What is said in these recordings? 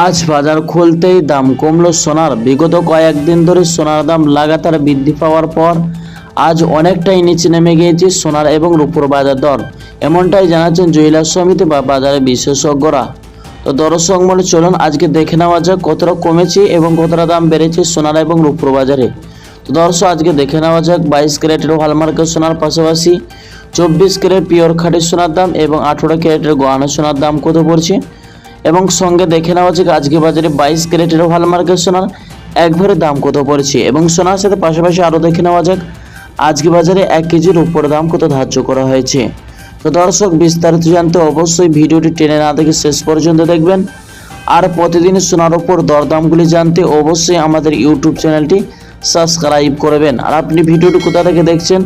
আজ বাজার খুলতেই দাম কমলো সোনার। বিগত কয়েকদিন ধরে সোনার দাম লাগাতার বৃদ্ধি পাওয়ার পর আজ অনেকটাই নিচে নেমে গিয়েছে সোনার এবং রূপোর বাজার দর। এমনটাই জানাচ্ছেন জুয়েলার সমিতি বা বাজারের বিশেষজ্ঞরা। তো দর্শক মনে চলুন আজকে দেখে নেওয়া যাক কতটা কমেছে এবং কতটা দাম বেড়েছে সোনার এবং রূপোর বাজারে। তো দর্শক, আজকে দেখে নেওয়া যাক বাইশ ক্যারেটের হলমার্কের সোনার পাশাপাশি চব্বিশ ক্যারেট পিওর খাঁটি সোনার দাম এবং আঠেরো ক্যারেটের গহনা সোনার দাম কত পড়ছে। এবং সঙ্গে দেখে নেওয়া যাক আজকে বাজারে বাইশ ক্যারেটের হলমার্কের সোনার একবারে দাম কত পড়ছে। এবং সোনার সাথে পাশাপাশি আরও দেখে নেওয়া যাক আজকে বাজারে এক কেজির উপর দাম কত ধার্য করা হয়েছে। তো দর্শক, বিস্তারিত জানতে অবশ্যই ভিডিওটি টেনে না দেখে শেষ পর্যন্ত দেখবেন। আর প্রতিদিন সোনার উপর দরদামগুলি জানতে অবশ্যই আমাদের ইউটিউব চ্যানেলটি সাবস্ক্রাইব করবেন। আর আপনি ভিডিওটি কোথা থেকে দেখছেন,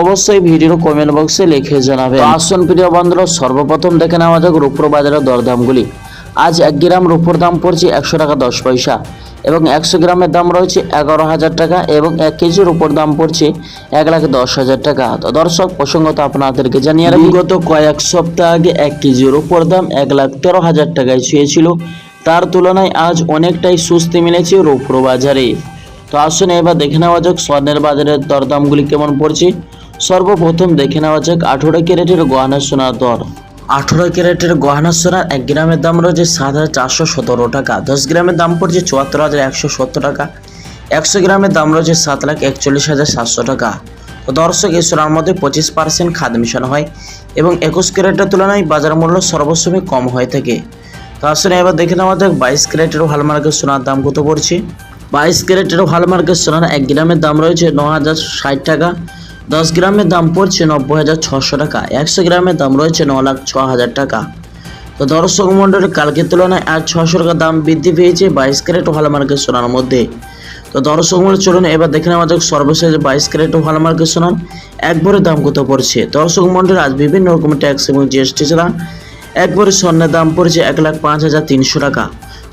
অবশ্যই ভিডিওর কমেন্ট বক্সে লিখে জানাবেন। আসুন, প্রিয় বন্ধুরা, সর্বপ্রথম দেখে নেওয়া যাক রূপোর বাজারের দরদামগুলি। আজ এক গ্রাম রূপোর দাম পড়ছে একশো টাকা দশ পয়সা এবং একশো গ্রামের দাম রয়েছে এগারো হাজার টাকা এবং এক কেজির উপর দাম পড়ছে এক লাখ দশ হাজার টাকা। তো দর্শক প্রসঙ্গত আপনাদেরকে জানিয়ে রাখি, বিগত কয়েক সপ্তাহ আগে এক কেজির উপর দাম এক লাখ তেরো হাজার টাকায় ছুঁয়েছিল। তার তুলনায় আজ অনেকটাই সুস্থি মিলেছে রূপোর বাজারে। তো আসুন এবার দেখে নেওয়া যাক স্বর্ণের বাজারের দরদামগুলি কেমন পড়ছে। সর্বপ্রথম দেখে নেওয়া যাক আঠেরো ক্যারেটের গহনা সোনার দর। আঠেরো ক্যারেটের গহনা সোনার এক গ্রামের দাম রয়েছে সাত হাজার চারশো সতেরো টাকা, দশ গ্রামের দাম পড়ছে চুয়াত্তর হাজার একশো সত্তর টাকা, একশো গ্রামের দাম রয়েছে সাত লাখ একচল্লিশ হাজার সাতশো টাকা। তো দর্শক, এই সোনার মধ্যে পঁচিশ পার্সেন্ট খাদ মিশানো হয় এবং একুশ ক্যারেটের তুলনায় বাজার মূল্য সর্বসময় কম হয়ে থাকে। তো আসলে এবার দেখে নেওয়া যাক বাইশ ক্যারেটের হলমার্কের সোনার দাম কত পড়ছে। বাইশ ক্যারেটের হলমার্কের সোনার এক গ্রামের দাম রয়েছে ন হাজার ষাট টাকা দশ গ্রামের দাম পড়ছে নব্বই হাজার ছশো টাকা, একশো গ্রামের দাম রয়েছে ন লাখ ছ হাজার টাকা। তো দর্শক মণ্ডলী, কালকের তুলনায় আজ ছশো টাকা দাম বৃদ্ধি পেয়েছে বাইশ ক্যারেট হলমার্কের সোনার মধ্যে। তো দর্শক মূল্য চলুন এবার দেখে নেওয়া যাক সর্বশেষ বাইশ ক্যারেট হলমার্কের সোনার একবারের দাম কত পড়ছে। দর্শক মণ্ডলী, আজ বিভিন্ন রকমের ট্যাক্স এবং জিএসটি ছাড়া একবারে স্বর্ণের দাম পড়ছে এক লাখ পাঁচ হাজার তিনশো টাকা।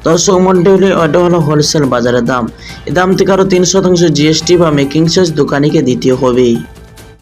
দর্শক মণ্ডলী ওটা হলো হোলসেল বাজারের দাম। এই দাম থেকে আরও তিন শতাংশ জিএসটি বা মেকিং চার্জ দোকানিকে দিতে হবেই।